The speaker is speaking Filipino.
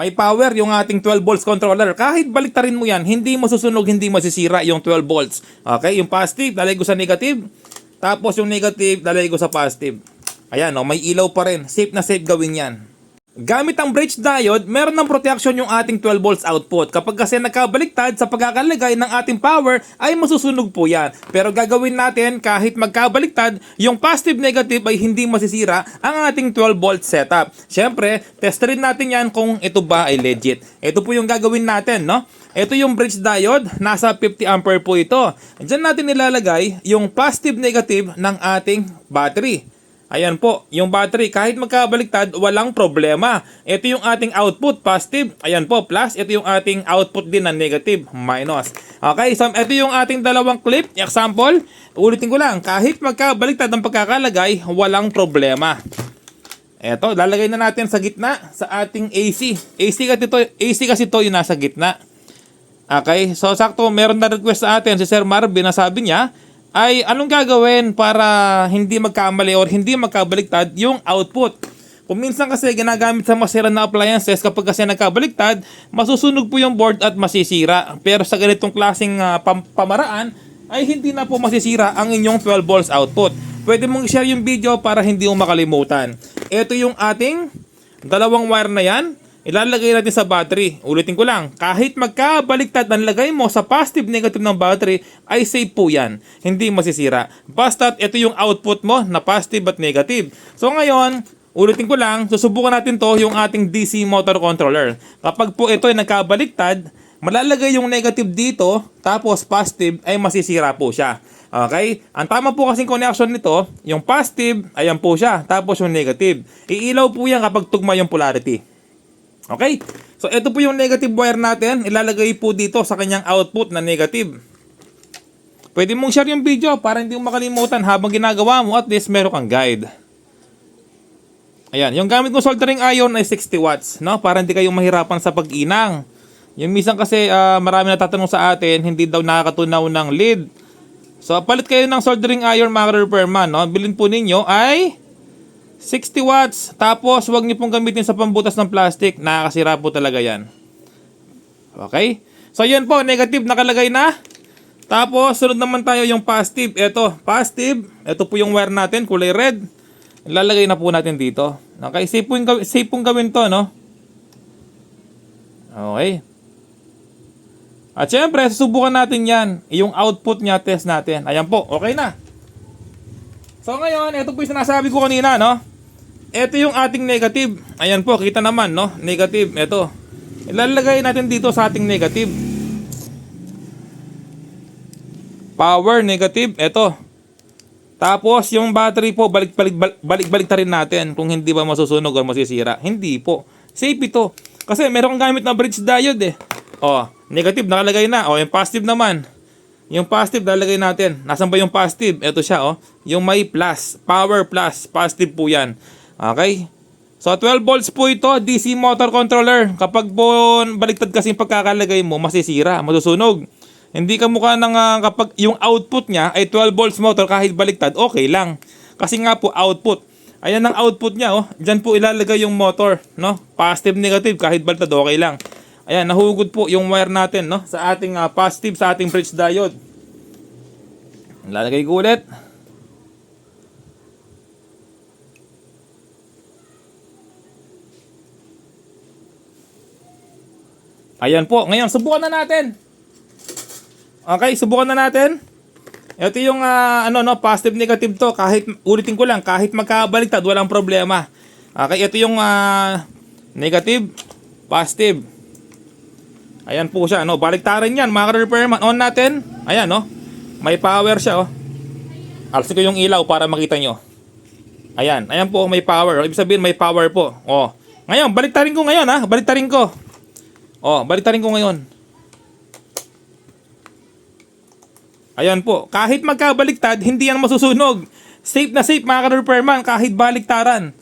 May power yung ating 12 volts controller. Kahit baliktarin mo yan, hindi masusunog, hindi masisira yung 12 volts. Okay, yung positive, lalagay ko sa negative. Tapos yung negative, lalagay ko sa positive. Ayan, oh, may ilaw pa rin. Safe na safe gawin yan. Gamit ang bridge diode, meron ng protection yung ating 12 volts output. Kapag kasi nagkabaliktad sa pagkakalagay ng ating power, ay masusunog po yan. Pero gagawin natin kahit magkabaliktad, yung positive negative ay hindi masisira ang ating 12 volt setup. Siyempre, test rin natin yan kung ito ba ay legit. Ito po yung gagawin natin, no? Ito yung bridge diode, nasa 50 ampere po ito. Diyan natin nilalagay yung positive negative ng ating battery. Ayan po, yung battery kahit magkabaliktad, walang problema. Ito yung ating output, positive. Ayan po, plus. Ito yung ating output din na negative, minus. Okay, so ito yung ating dalawang clip. Example, ulitin ko lang, kahit magkabaliktad ang pagkakalagay, walang problema. Eto, lalagay na natin sa gitna sa ating AC. AC kasi to, AC kasi to yung nasa gitna. Okay, so sakto meron na request sa atin si Sir Marvin na sabi niya ay anong gagawin para hindi magkamali or hindi magkabaliktad yung output. Kung minsan kasi ginagamit sa masira na appliances kapag kasi nagkabaliktad, masusunog po yung board at masisira. Pero sa ganitong klaseng ah, pam- pamaraan ay hindi na po masisira ang inyong 12 volts output. Pwede mong i-share yung video para hindi mo makalimutan. Ito yung ating dalawang wire na yan ilalagay natin sa battery. Ulitin ko lang, kahit magkabaliktad ang lagay mo sa positive negative ng battery, ay safe po yan. Hindi masisira. Basta't ito yung output mo na positive at negative. So ngayon, ulitin ko lang, susubukan natin to yung ating DC motor controller. Kapag po ito ay nagkabaliktad, malalagay yung negative dito, tapos positive ay masisira po siya. Okay? Ang tama po kasing connection nito, yung positive, ayan po siya. Tapos yung negative. Iilaw po yan kapag tugma yung polarity. Okay? So, ito po yung negative wire natin. Ilalagay po dito sa kanyang output na negative. Pwede mong share yung video para hindi mo makalimutan habang ginagawa mo at least meron kang guide. Ayan, yung gamit kong soldering iron ay 60 watts, no? Para hindi kayo mahirapan sa pag-inang. Yung minsan kasi ah, marami natatanong sa atin, hindi daw nakakatunaw ng lead. So, palit kayo ng soldering iron mga repairman, no? Bilin po ninyo ay 60 watts. Tapos, huwag niyo pong gamitin sa pambutas ng plastic. Nakakasira po talaga yan. Okay? So, yan po. Negative nakalagay na. Tapos, sunod naman tayo yung positive. Ito, positive. Ito po yung wire natin, kulay red. Ilalagay na po natin dito. Okay? Safe pong, safe pong gawin to, no? Okay. At syempre, susubukan natin yan. Yung output niya, test natin. Ayan po, okay na. So ngayon, ito po yung sinasabi ko kanina, no? Ito yung ating negative. Ayan po, kita naman, no? Negative, ito. Ilalagay natin dito sa ating negative. Power, negative, ito. Tapos, yung battery po, balik-balik balik-balik ta rin natin kung hindi ba masusunog o masisira. Hindi po. Safe ito. Kasi meron gamit na bridge diode eh. Oh, negative nakalagay na. Oh, yung positive naman. Yung positive lalagay natin. Nasaan ba yung positive? Ito siya oh. Yung may plus, power plus, positive po 'yan. Okay? So 12 volts po ito, DC motor controller. Kapag po baliktad kasi yung pagkakalagay mo, masisira, masusunog. Hindi ka mukha ng ah, kapag yung output niya ay 12 volts motor kahit baliktad, okay lang. Kasi nga po output. Ayan ang output niya oh. Diyan po ilalagay yung motor, no? Positive negative kahit baliktad okay lang. Ayan, nahugod po yung wire natin, no? Sa ating ah, positive, sa ating bridge diode. Lalagay ko ulit. Ayan po. Ngayon, subukan na natin. Okay, subukan na natin. Ito yung ah, ano no, positive negative to kahit ulitin ko lang kahit magkabaliktad walang problema. Okay, ito yung ah, negative, positive. Ayan po siya, no. Baliktarin 'yan, mga repairman. On natin. Ayan, no. May power siya, oh. Alsin ko yung ilaw para makita nyo. Ayan, ayan po, may power. Ibig sabihin, may power po. Oh. Ngayon, baliktarin ko ngayon, ha. Baliktarin ko. Oh, baliktarin ko ngayon. Ayan po, kahit magkabaliktad, hindi yan masusunog. Safe na safe mga ka-repairman kahit baliktaran.